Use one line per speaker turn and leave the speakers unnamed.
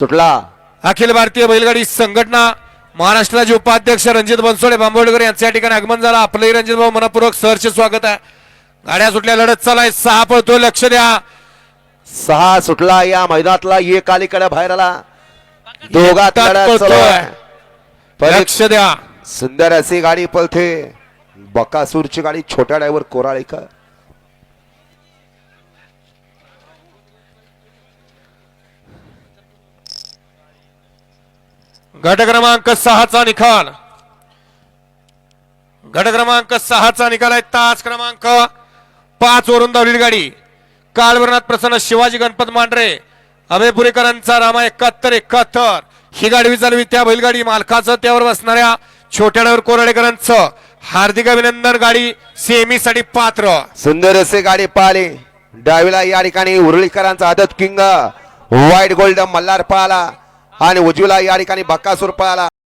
सुटला
अखिल भारतीय बैलगाडी संघटना महाराष्ट्राचे उपाध्यक्ष रणजित बनसोडे बांबोडकर यांचं या ठिकाणी आगमन झालं. आपलंही रणजित भाऊ मनपूर्वक सहर्ष स्वागत आहे. गाड्या सुटल्या लढत चालाय सहा पळतोय लक्ष द्या.
सहा सुटला या मैदानातला एक अलीकडे बाहेर आला. दोघात
लक्ष द्या.
सुंदर अशी गाडी पळते. बकासूरची गाडी छोट्या ड्रायव्हर कोराळेकर.
गट क्रमांक सहाचा निकाल. गट क्रमांक सहाचा निकाल आहे. तास क्रमांक पाच वरून धावलेली गाडी. कालवरणात प्रसन्न शिवाजी गणपत मांढरे अभयपुरेकरांचा रामा एकाहत्तर एकाहत्तर. ही गाडी चालवी त्या बैलगाडी मालकाचं त्यावर बसणाऱ्या छोट्यावर कोराडेकरांचं. हार्दिक अभिनंदन गाडी सेमी साठी पात्र.
सुंदर असे गाडी पाहिली. डावीला या ठिकाणी उरळीकरांचा आदत किंग व्हाईट गोल्ड मल्हार पळाला. आणि उजवीला या ठिकाणी बक्कासूर पळाला.